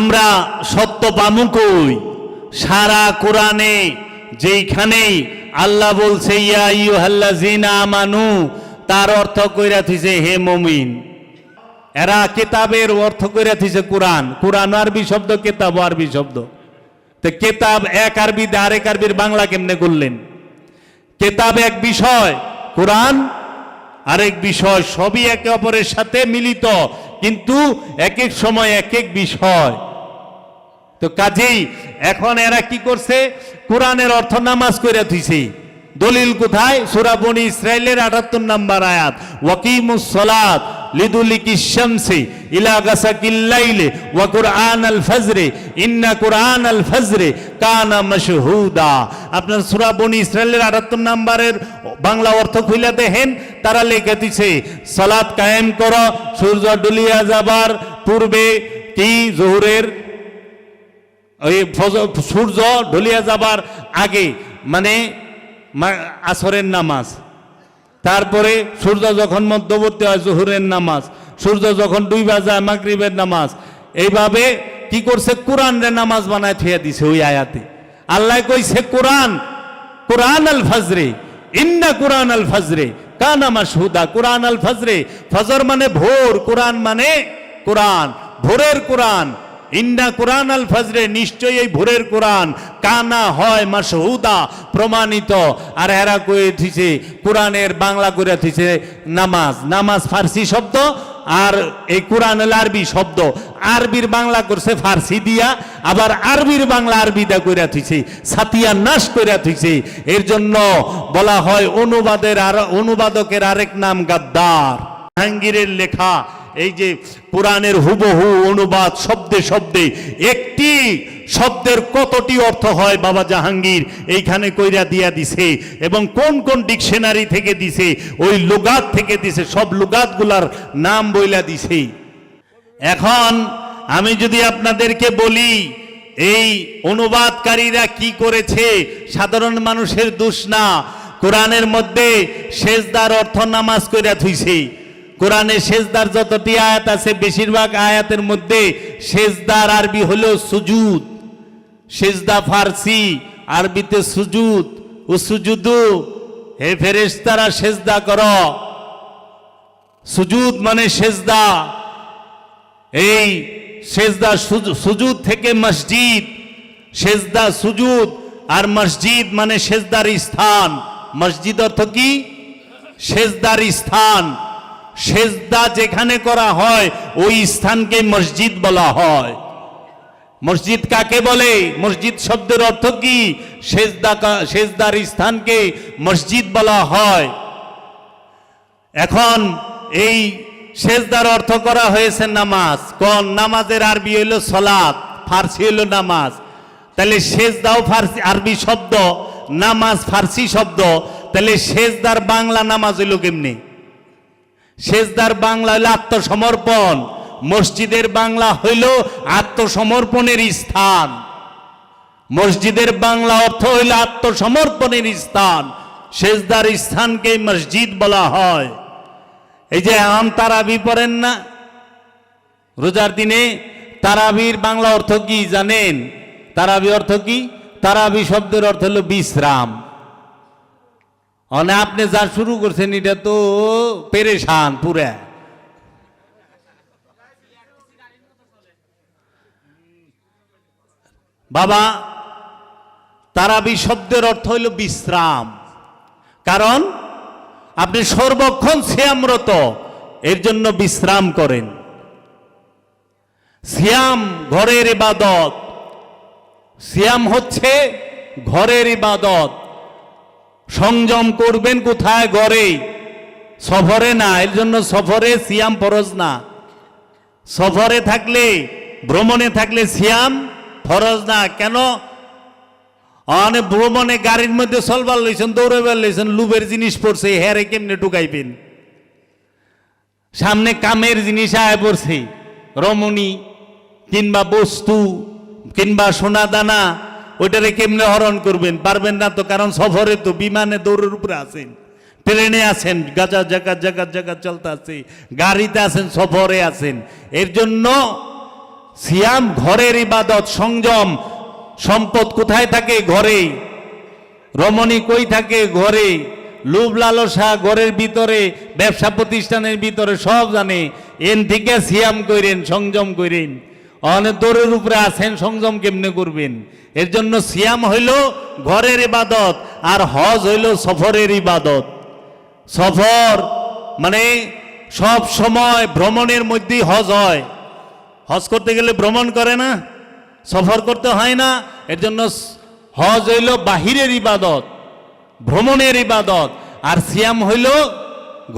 আমরা সত্য পামুকই। সারা কোরআনে যেইখানেই আল্লাহ বলছে, ইয়া ইউহাল্লা জিনা আমানু তার অর্থ কইরা থিছে হে মমিন এরা কেতাবের অর্থ কইরা থিছে কোরআন কোরআন আরবি শব্দ, কেতাব আরবি শব্দ তো কেতাব এক আরবি আরেক আরবির বাংলা কেমনে করলেন? কেতাব এক বিষয়, কোরআন আরেক বিষয়, সবই একে অপরের সাথে মিলিত, কিন্তু এক এক সময় এক এক বিষয়। তো কাজেই এখন এরা কি করছে? কোরআনের অর্থ নামাজ করে থুইছে। দলিল কোথায়? সুরা বনি ইসরায়েলের আটাত্তর নাম্বার আয়াত। ওয়াকিমুস সালাত আল ফজরে আল ফজরে আপনার সূরা বনি ইসরায়েলের 78 নম্বরের বাংলা অর্থ তারা লিখে দিছে কায়েম করো, সূর্য ডুলিয়া যাবার পূর্বে কি? জোহরের ওই সূর্য ঢলিয়া যাবার আগে মানে আসরের নামাজ। তারপরে সূর্য যখন মধ্যবর্তী হয়, জোহরের নামাজ। সূর্য যখন ডুইবা যায় মাগরিবের নামাজ। এইভাবে কি করছে? কোরআন রে নামাজ বানায় থিয়া দিছে ওই আয়াতে। আল্লাহ কইছে, কোরআন কোরআন আল ফজরে, ইন্না কোরআন আল ফজরে, কানা মাসহুদা কোরআন আল ফজরে, ফজর মানে ভোর, কোরআন মানে কোরআন, ভোরের কোরআন। ইন্না কোরআন আল ফজরে নিশ্চয়ই এই ভোরের কোরআন। কানা হয় মাসহুদা প্রমাণিত। আর এরা কয়ে থিছে কোরআনের বাংলা করে থিছে নামাজ। নামাজ ফার্সি শব্দ আর এই কোরআন আরবি শব্দ। আরবির বাংলা করছে ফার্সি দিয়া, আবার আরবির বাংলা আরবিদা কইরা থইছে সাতিয়া নাশ কইরা থইছে এর জন্য বলা হয় অনুবাদের আর অনুবাদকের আরেক নাম গাদ্দার। জাহাঙ্গীরের লেখা এই যে পুরাণের হুবহু অনুবাদ শব্দে শব্দে, একটি শব্দের কতটি অর্থ হয় বাবা জাহাঙ্গীর? এইখানে কইরা দিয়া দিছে এবং কোন কোন ডিকশনারি থেকে দিছে, ওই লুগাত থেকে দিছে, সব লুগাতগুলার নাম বইলা দিছে। এখন আমি যদি আপনাদেরকে বলি, এই অনুবাদকারীরা কি করেছে, সাধারণ মানুষের দোষ না, কোরআনের মধ্যে সেজদার অর্থ নামাজ কইরা থুইছে। কোরআনে সেজদার যতটি আয়াত আছে, বেশিরভাগ আয়াতের মধ্যে সেজদার আরবি হলো সুজুদ, সেজদা ফার্সি, আরবিতে সুজুদ, ও সুজুদু, হে ফেরেশতারা সেজদা কর। সুজুদ মানে সেজদা। এই সেজদা সুজ- সুজুদ থেকে মসজিদ, সেজদা সুজুদ, আর মসজিদ মানে সেজদার স্থান। মসজিদ অর্থ কি? সেজদার স্থান। সেজদা যেখানে করা হয়, ওই স্থানকে মসজিদ বলা হয়। মসজিদ কাকে বলে? মসজিদ শব্দের অর্থ কি? সেজদা সেজদার স্থানকে মসজিদ বলা হয়। এখন এই সেজদার অর্থ করা হয়েছে নামাজ। কোন? নামাজের আরবি হইল সলাৎ, ফার্সি হইল নামাজ। তাহলে সেজদাও ফার্সি, আরবি শব্দ, নামাজ ফার্সি শব্দ। তাহলে সেজদার বাংলা নামাজ হইল কেমনি? সেজদার বাংলা হইল আত্মসমর্পণ, মসজিদের বাংলা হইল আত্মসমর্পণের স্থান। মসজিদের বাংলা অর্থ হইল আত্মসমর্পণের স্থান। সেজদার স্থানকে মসজিদ বলা হয়। এই যে আম তারাবি পড়েন না? রোজার দিনে তারাবির বাংলা অর্থ কি জানেন? তারাবি অর্থ কি? তারাবি শব্দের অর্থ হলো বিশ্রাম। অনে আপনি যা শুরু করছেন, এটা তো পেরেশান পুরা। বাবা, তারাবি শব্দের অর্থ হইল বিশ্রাম। কারণ, আপনি সর্বক্ষণ শ্যামরত, এর জন্য বিশ্রাম করেন। শ্যাম ঘরের ইবাদত। শ্যাম হচ্ছে ঘরের ইবাদত। সংযম করবেন কোথায়? গড়ে। সফরে না, এর জন্য সফরে সিয়াম ফরজ না। সফরে থাকলে, ভ্রমণে থাকলে সিয়াম ফরজ না। কেন? অনেক ভ্রমণে গাড়ির মধ্যে চলবার লইছেন দৌড়াবার লইছেন, লুবের জিনিস পড়ছে হেরে কেমনে ঢুকাইবেন? সামনে কামের জিনিস আয় পড়ছে, রমণী কিংবা বস্তু কিংবা সোনা দানা ওইটারে কেমনে হরণ করবেন? পারবেন না তো, কারণ সফরে তো বিমানে দৌড়ের উপরে আছেন। ট্রেনে আছেন, গাজা জায়গা জায়গা জায়গা চলতে আছে। গাড়িতে আছেন, সফরে আছেন। এর জন্য সিয়াম ঘরের ইবাদত, সংযম, সম্পদ কোথায় থাকে? ঘরে। রমণী কই থাকে? ঘরে। লোভ, লালসা ঘরের ভিতরে, ব্যবসা প্রতিষ্ঠানের ভিতরে, সব জানে। এন থেকে সিয়াম কইরেন, সংযম কইরেন। অনেক দৌড়ের উপরে আছেন, সংযম কেমনে করবেন? এর জন্য সিয়াম হইল ঘরের ইবাদত আর হজ হইল সফরের ইবাদত। সফর মানে সব সময় ভ্রমণের মধ্যেই হজ হয়। হজ করতে গেলে ভ্রমণ করে না, সফর করতে হয় না, এর জন্য হজ হইল বাহিরের ইবাদত, ভ্রমণের ইবাদত, আর সিয়াম হইল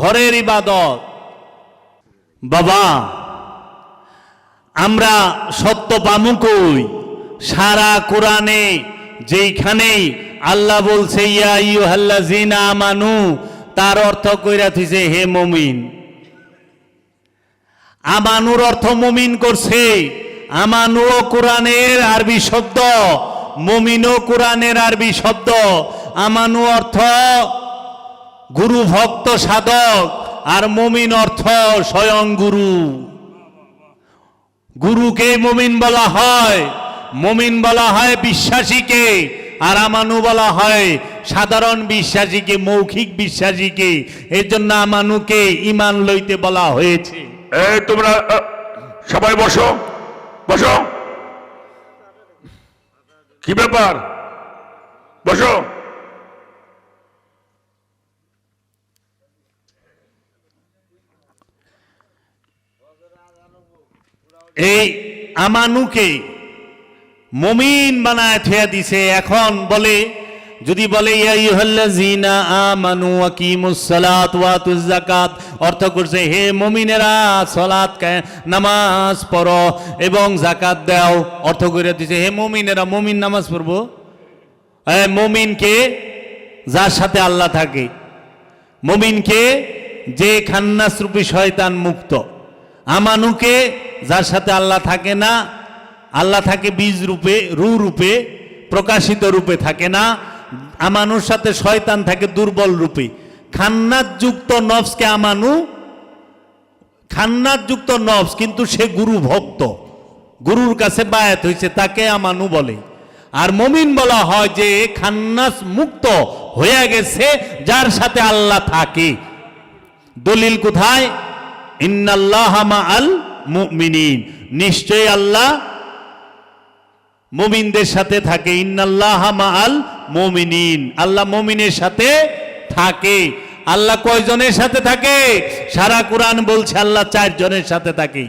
ঘরের ইবাদত। বাবা আমরা সত্য পামুকই। সারা কোরআনে যেইখানেই আল্লাহ বলছে, ইয়া ইউহাল্লাযিনা আমানু তার অর্থ কইরা থইছে, হে মুমিন, আমানুর অর্থ মুমিন করছে। আমানুও কোরআনের আরবি শব্দ, মুমিনও কোরআনের আরবি শব্দ। আমানু অর্থ গুরু ভক্ত সাধক, আর মুমিন অর্থ স্বয়ং গুরু। গুরুকে মুমিন বলা হয়, মুমিন বলা হয় বিশ্বাসীকে, আর আমানু বলা হয় সাধারণ বিশ্বাসীকে, মৌখিক বিশ্বাসীকে। এর জন্য আমানুকে ইমান লইতে বলা হয়েছে। এই তোমরা সবাই বসো বসো। কি ব্যাপার? বসো। এই আমানুকে মমিন বানায় থুয়া দিছে। এখন বলে, যদি বলে অর্থ করছে, হে মুমিনেরা, সালাত কা- নামাজ পড়ো এবং যাকাত দাও অর্থ করে দিছে, হে মুমিনেরা, মুমিন নামাজ পড়ব? এ মুমিনকে যার সাথে আল্লাহ থাকে। মমিনকে যে খান্নাস রূপী শয়তান মুক্ত। আমানুকে, যার সাথে আল্লাহ থাকে না, আল্লাহ থাকে বীজ রূপে, রু রূপে, প্রকাশিত রূপে থাকে না, আমানুর সাথে শয়তান থাকে দুর্বল রূপে। খান্নাত যুক্ত নফসকে আমানু, খান্নাত যুক্ত নফস, কিন্তু সে গুরু ভক্ত। গুরুর কাছে বায়াত হয়েছে, তাকে আমানু বলে। আর মমিন বলা হয় যে খান্নাস মুক্ত হয়ে গেছে, যার সাথে আল্লাহ থাকে। দলিল কোথায়? ইন্নাল্লাহ আল মুমিনিন। নিশ্চয় আল্লাহ মুমিনদের সাথে থাকে। ইন্নাল্লাহ আল মুমিনিন। আল্লাহ মুমিনের সাথে থাকে। আল্লাহ কয়জনের সাথে থাকে? সারা কোরআন বলছে আল্লাহ চারজনের সাথে থাকে।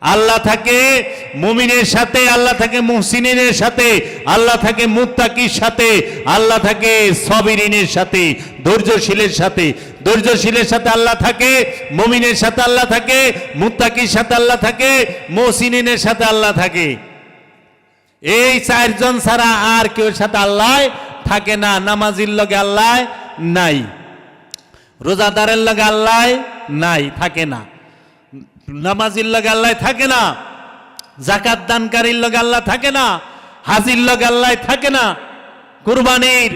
আল্লাহ থাকে মুমিনের সাথে, আল্লাহ থাকে মুহসিনের সাথে, আল্লাহ থাকে মুত্তাকির সাথে, আল্লাহ থাকে সবিরিনের সাথে, ধৈর্যশীলের সাথে ধৈর্যশীলের সাথে আল্লাহ থাকে, মমিনের সাথে আল্লাহ থাকে, মুত্তাকির সাথে আল্লাহ থাকে মুহসিনের সাথে আল্লাহ থাকে। এই চারজন ছাড়া আর কেউ সাথে আল্লাহ থাকে না, নামাজির লগে আল্লাহ নাই, রোজাদারের লগে আল্লাহ নাই, থাকে না। নামাজির লগে আল্লাহ থাকে না জাকাত দানকারীর লগে আল্লাহ থাকে না, হাজির লগে আল্লাহ থাকে না, কুরবানির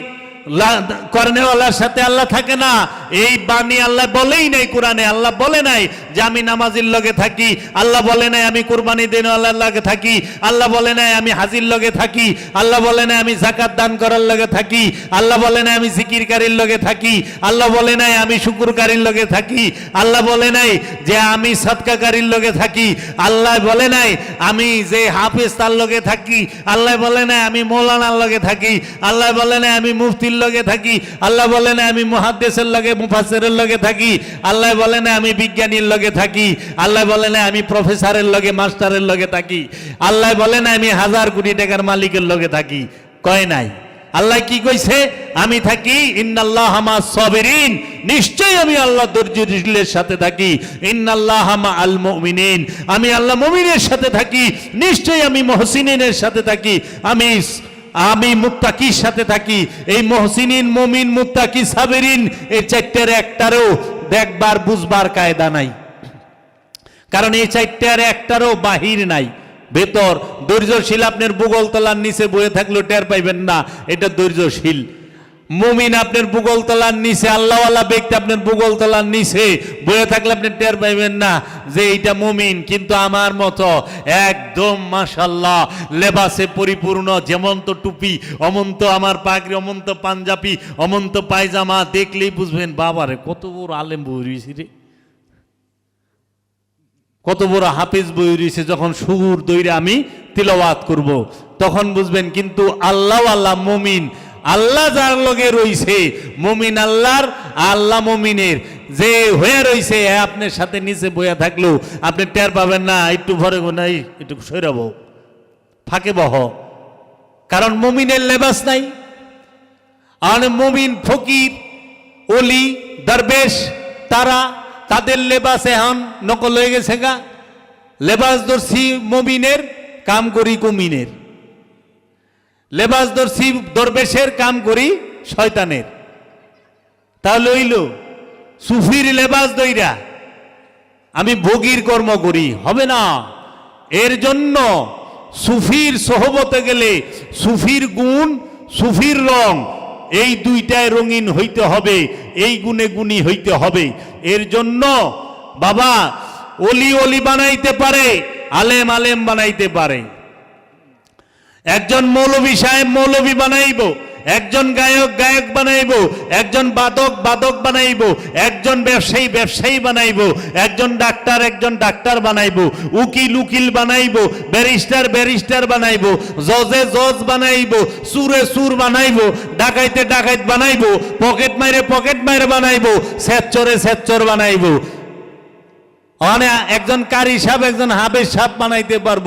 কর্নেওয়ালার সাথে আল্লাহ থাকে না। এই বাণী আল্লাহ বলেই নাই কোরআনে আল্লাহ বলে নাই। যে আমি নামাজির লগে থাকি আল্লাহ বলে নাই আমি কুরবানি দিন আল্লাহর লগে থাকি আল্লাহ বলে নাই আমি হাজির লগে থাকি আল্লাহ বলে নাই আমি জাকাত দান করার লগে থাকি আল্লাহ বলে নাই আমি জিকিরকারীর লগে থাকি আল্লাহ বলে নাই আমি শুকুরকারীর লগে থাকি আল্লাহ বলে নাই যে আমি সৎকাকারীর লগে থাকি আল্লাহ বলে নাই আমি যে হাফেজ তার লগে থাকি আল্লাহ বলে নাই আমি মৌলানার লগে থাকি আল্লাহ বলে নাই আমি মুফতির লগে থাকি আল্লাহ বলে নাই আমি মুহাদ্দেসের লগে মুফাসসিরের লগে থাকি আল্লাহ বলে নাই আমি বিজ্ঞানীর লগে থাকি। আল্লাহ বলে নাই আমি প্রফেসরের লগে মাস্টারের লগে থাকি। আল্লাহ বলে নাই আমি হাজার কোটি টাকার মালিকের লগে থাকি। কয় নাই। আল্লাহ কি কইছে? আমি থাকি, ইন্নাল্লাহ হামা সবেরিন। নিশ্চয়ই আমি আল্লাহ ধৈর্যশীলের সাথে থাকি। ইন্নাল্লাহ হামা আল মুমিনিন। আমি আল্লাহ মুমিনের সাথে থাকি। নিশ্চয়ই আমি মহসিনের সাথে থাকি। আমি আমি মুত্তাকির সাথে থাকি। এই মহসিনিন, মমিন, মুত্তাকি, সাবেরিন এই চারটের একটারও দেখবার, বুঝবার কায়দা নাই। কারণ এই চারটার একটারও বাহির নাই। ভেতর ধৈর্যশীল আপনার বুগল তলার নিচে বয়ে থাকলেও টের পাইবেন না, এটা ধৈর্যশীল। মুমিন আপনার বুগল তলার নিচে, আল্লাহওয়ালা ব্যক্তি আপনার বুগল তলার নিচে বয়ে থাকলে আপনি টের পাইবেন না যে এইটা মুমিন। কিন্তু আমার মতো একদম মাশাল্লাহ লেবাসে পরিপূর্ণ যেমন তো টুপি, অমন্ত আমার পাগড়ি, অমন্ত পাঞ্জাবি, অমন্ত পায়জামা, দেখলেই বুঝবেন, বাবারে, কত বড় আলেম বই রয়েছি রে। কত বড় হাফিজ বই রয়েছে যখন সুর দৈরে আমি তিলওয়াত করব। তখন বুঝবেন কিন্তু আল্লাহ আল্লাহ মমিন, আল্লাহ যার লগে রইছে, মমিন আল্লাহর, আল্লাহ মমিনের। যে হয়ে রইছে আপনার সাথে নিচে বইয়া থাকলেও আপনি টের পাবেন না, একটু ভরে নাই একটু সৈরাব ফাঁকে বহ। কারণ মমিনের লেবাস নাই। আর মমিন ফকির, অলি, দরবেশ, তারা তাদের লেবাস এখন নকল হয়ে গেছে গা। লেবাস দর্শি মমিনের কাম করি কুমিনের। লেবাস দর্শি দরবেশের কাম করি শয়তানের। তাহলে হইল, সুফির লেবাস দইরা, আমি ভোগীর কর্ম করি, হবে না। এর জন্য সুফির সহবতে গেলে সুফির গুণ, সুফির রং এই দুইটায় রঙিন হইতে হবে, এই গুণে গুণী হইতে হবে। এর জন্য বাবা অলি অলি বানাইতে পারে, আলেম আলেম বানাইতে পারে। একজন মৌলভী সাহেব মৌলভী বানাইব একজন গায়ক গায়ক বানাইব, একজন বাদক বাদক বানাইব, একজন ব্যবসায়ী ব্যবসায়ী বানাইব, একজন ডাক্তার একজন ডাক্তার বানাইব, উকিল উকিল বানাইব, ব্যারিস্টার ব্যারিস্টার বানাইব, জজে জজ বানাইব, সুরে সুর বানাইব, ডাকাইতে ডাকাইত বানাইব, পকেট মাইরে পকেট মাইরে বানাইব স্যাচ্চরে স্যাচ্চর বানাইব। মানে একজন কারি সাহেব, একজন হাবের সাপ বানাইতে পারব,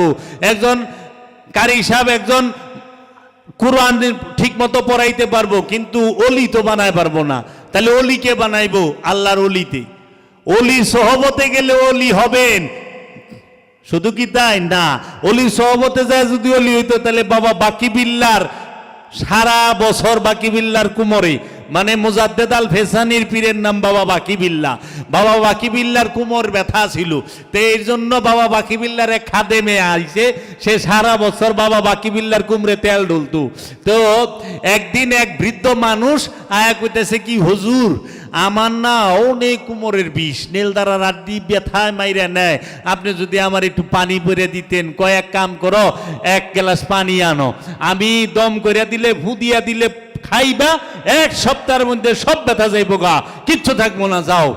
একজন কারি সাহেব, একজন কোরআন ঠিক মতো পড়াইতে পারব, কিন্তু অলি তো বানাই পারব না। তাহলে অলিকে বানাইবো? আল্লাহর অলিতে। অলি সহবতে গেলে অলি হবেন। শুধু কি তাই? না। অলি সহবতে যায় যদি অলি হইতো, তাহলে বাবা বাকি বিল্লার সারা বছর বাকি বিল্লার কুমরে মানে মুজাদ্দেদ আল ফেসানির পীরের নাম বাবা বাকি বিল্লা। বাবা বাকি বিল্লার কুমর ব্যথা ছিল। তো এর জন্য বাবা বাকি বিল্লার এক খাদেমে আইছে। সে সারা বছর বাবা বাকি বিল্লার কুমরে তেল ডলতো তো একদিন এক বৃদ্ধ মানুষ আয়া কইতেছে কি, হুজুর, আমার না অনেক কুমোরের বিষ। নীলদারা রাড্ডি ব্যথায় মাইরে নেয়। আপনি যদি আমার একটু পানি ভরে দিতেন, কয়েক কাম করো, এক গ্লাস পানি আনো। আমি দম করে দিলে ভু দিয়া দিলে খাইবা, এক সপ্তাহের মধ্যে সব ব্যথা যাইব গা। কিচ্ছু থাকব না, যাও।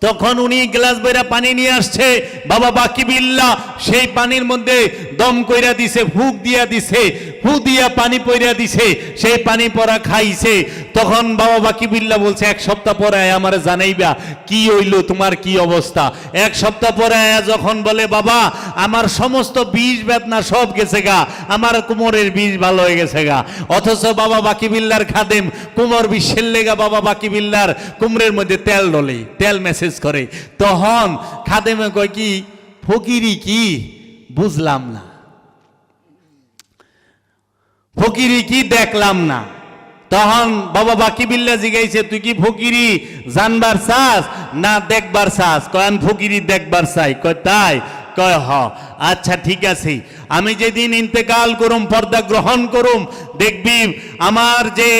তখন উনি গ্লাস বইরা পানি নিয়ে আসছে, বাবা, বাকি বিল্লা। সেই পানির মধ্যে দম কইরা দিছে ফুক দিয়া দিছে। ফু দিয়া পানি পইরা দিছে সেই পানি পরা খাইছে। তখন বাবা বাকি বিল্লা বলছে, এক সপ্তাহ পরে আমারে জানাইবা, কি হইল, তোমার কি অবস্থা? এক সপ্তাহ পরে যখন বলে, বাবা, আমার সমস্ত বিষ বেদনা সব গেছে গা, আমার কোমরের বিষ ভালো হয়ে গেছে গা। অথচ বাবা বাকি বিল্লার খাদেম, কুমোর বিশ্বের লেগা বাবা বাকি বিল্লার কুমরের মধ্যে তেল ডলে তেল মেসেজ করে। তখন খাদেমে কয় কি, ফকিরি কি? বুঝলাম না। ফকিরি কি দেখলাম না? তখন বাবা বাকি বিল্লা জিগাইছে, তুই কি ফকিরি? জানবার চাস না দেখবার চাস? কয়, আমি ফকিরি দেখবার চাই। কয়, তাই? কয়, হ। আচ্ছা ঠিক আছে। আমি যেদিন ইন্তেকাল করুম, পর্দা গ্রহণ করুম, দেখবি আমার যে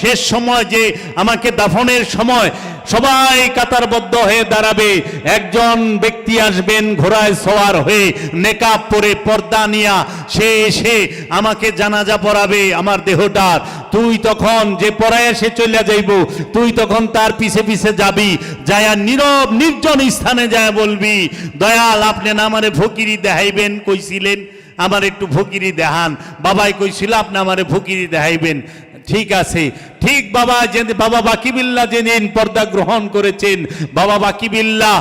শেষ সময় যে আমাকে দাফনের সময় সবাই কাতারবদ্ধ হয়ে দাঁড়াবে। একজন ব্যক্তি আসবেন ঘোড়ায় সওয়ার হয়ে, নেকাব পরে পর্দা নিয়া সে এসে আমাকে জানাজা পড়াবে, আমার দেহটার তুই তখন যে পড়ায় সে চলে যাইব, তুই তখন তার পিছে পিছে যাবি, যায়া নীরব, নির্জন স্থানে যায় বলবি, দয়াল, আপনি না আমারে ফকিরি দেখাইবেন কইছিলেন আমার একটু ফকিরি দেখান বাবাই কইছিল আপনি আমারে ফকিরি দেখাইবেন ঠিক আছে। ঠিক বাবা যে বাবা বাকিবিল্লা যেদিন পর্দা গ্রহণ করেছেন, বাবা বাকিবিল্লা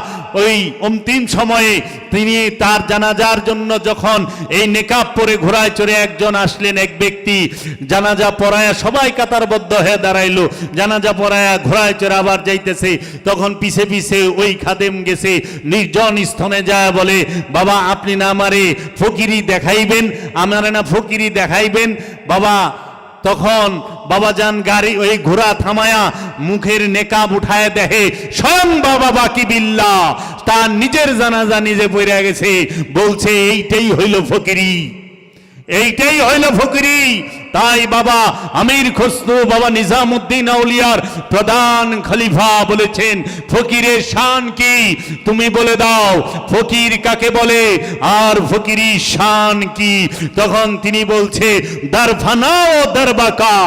ওই অন্তিম সময়ে তিনি তার জানাজার জন্য যখন এই নেকাব পরে ঘোড়ায় চড়ে একজন আসলেন, এক ব্যক্তি জানাজা পড়ায়া সবাই কাতারবদ্ধ হয়ে দাঁড়াইলো। জানাজা পড়ায়া ঘোড়ায় চড়ে আবার যাইতেছে, তখন পিছে পিছে ওই খাদেম গেছে, নির্জন স্থানে যায় বলে, বাবা, আপনি না আমারে ফকিরি দেখাইবেন? আমারে না ফকিরি দেখাইবেন? বাবা তখন বাবাজান গাড়ি ওই ঘোড়া থামায়া মুখের নেকাব উঠায় দেহে স্বয়ং বাবা বাকি বিল্লা তার নিজের জানাজা নিজে পড়ে গেছে, বলছে, এইটাই হইল ফকিরি। এইটাই হইল ফকিরি। তাই বাবা আমির খসরু বাবা নিজামুদ্দিন আউলিয়ার প্রধান খলিফা বলেছেন, ফকিরের শান কি? তুমি বলে দাও, ফকির কাকে বলে? আর ফকিরি শান কি? তখন তিনি বলছে ও দরবাকা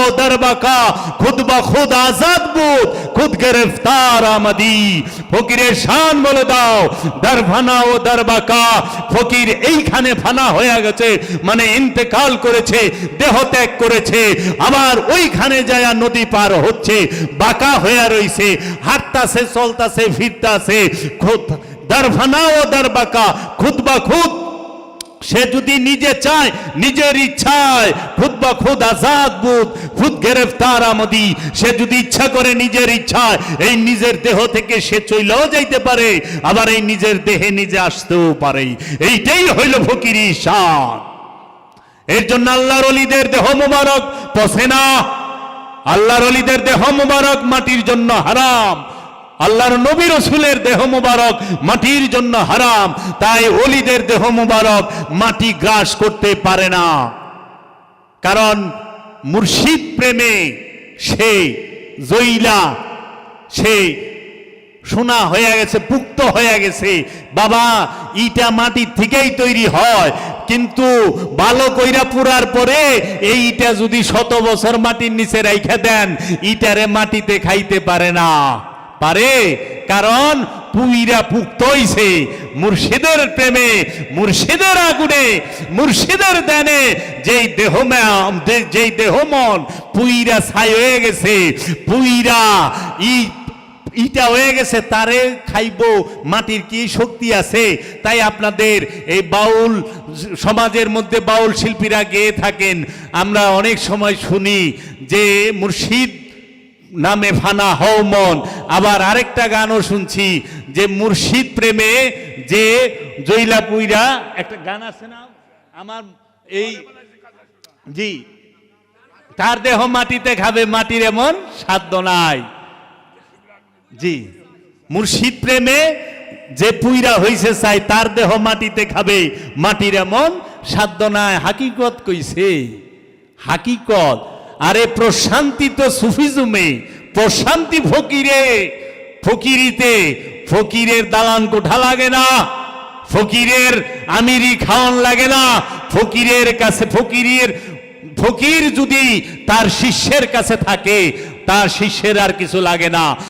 ও দরবাকা খুদ বা খুদ আজাদ বুধ খুদ গ্রেফতার আমাদি। ফকিরের শান বলে দাও দারফানা ও দরবাকা ফকির এইখানে ফানা হয়ে গেছে মানে ইন্তেকাল করেছে, দেহ ত্যাগ করেছে, আবার ওইখানে যায় নদী পার হচ্ছে, বাঁকা হয়ে রইছে, হাঁটতাছে, চলতাছে, ফিরতাছে, খুদ দরফানা ও দরবাকা খুদ বা খুদ। সে যদি নিজে চায়, নিজের ইচ্ছায় খুদ বা খুদ আজাদ বুধ খুদ গ্রেফতার আমদি। সে যদি ইচ্ছা করে নিজের ইচ্ছায়, এই নিজের দেহ থেকে সে চইলেও যাইতে পারে, আবার এই নিজের দেহে নিজে আসতেও পারে। এইটাই হইল ফকিরি শান এর জন্য আল্লাহর অলিদের দেহ মুবারক, পসে না। আল্লাহর অলিদের দেহ মুবারক মাটির জন্য হারাম। আল্লাহর নবী রসুলের দেহ মুবারক মাটির জন্য হারাম, তাই অলিদের দেহ মুবারক মাটি গ্রাস করতে পারে না। কারণ মুর্শিদ প্রেমে সে জইলা সে সোনা হয়ে গেছে, পুক্ত হয়ে গেছে। বাবা, ইটা মাটির থেকেই তৈরি হয়, কিন্তু ভালো কইরা পুরার পরে এই ইটা যদি শত বছর মাটির নিচে রাইখা দেন, ইটারে মাটিতে খাইতে পারে না। পারে। কারণ পুইরা পুক্ত হইছে মুর্শিদের প্রেমে, মুর্শিদের আগুনে, মুর্শিদের দেনে যেই দেহ যেই দেহ মন পুইরা ছাই হয়ে গেছে, পুইরা ই, ইটা হয়ে গেছে, তারে খাইব, মাটির কি শক্তি আছে? তাই আপনাদের এই বাউল সমাজের মধ্যে বাউল শিল্পীরা গেয়ে থাকেন। আমরা অনেক সময় শুনি যে মুর্শিদ নামে ফানা হও মন। আবার আরেকটা গানও শুনছি, যে মুর্শিদ প্রেমে যে জৈলা পুইরা, একটা গান আছে না? আমার এই জি। তার দেহ মাটিতে খাবে, মাটির এমন সাধ্য নাই। জি। মুর্শিদ প্রেমে যে পুইরা হইছে চাই, তার দেহ মাটিতে খাবে, মাটির এমন সাধ্য নাই। হাকিকত কইছে, হাকিকত। আরে প্রশান্তি তো সুফিজুমে, প্রশান্তি ফকিরে, ফকিরিতে, ফকিরের দালান কোঠা লাগে না, ফকিরের আমিরি খাওয়ান লাগে না, ফকিরের কাছে ফকিরের, ফকির যদি তার শিষ্যের কাছে থাকে, তার শিষ্যের আর কিছু লাগে না।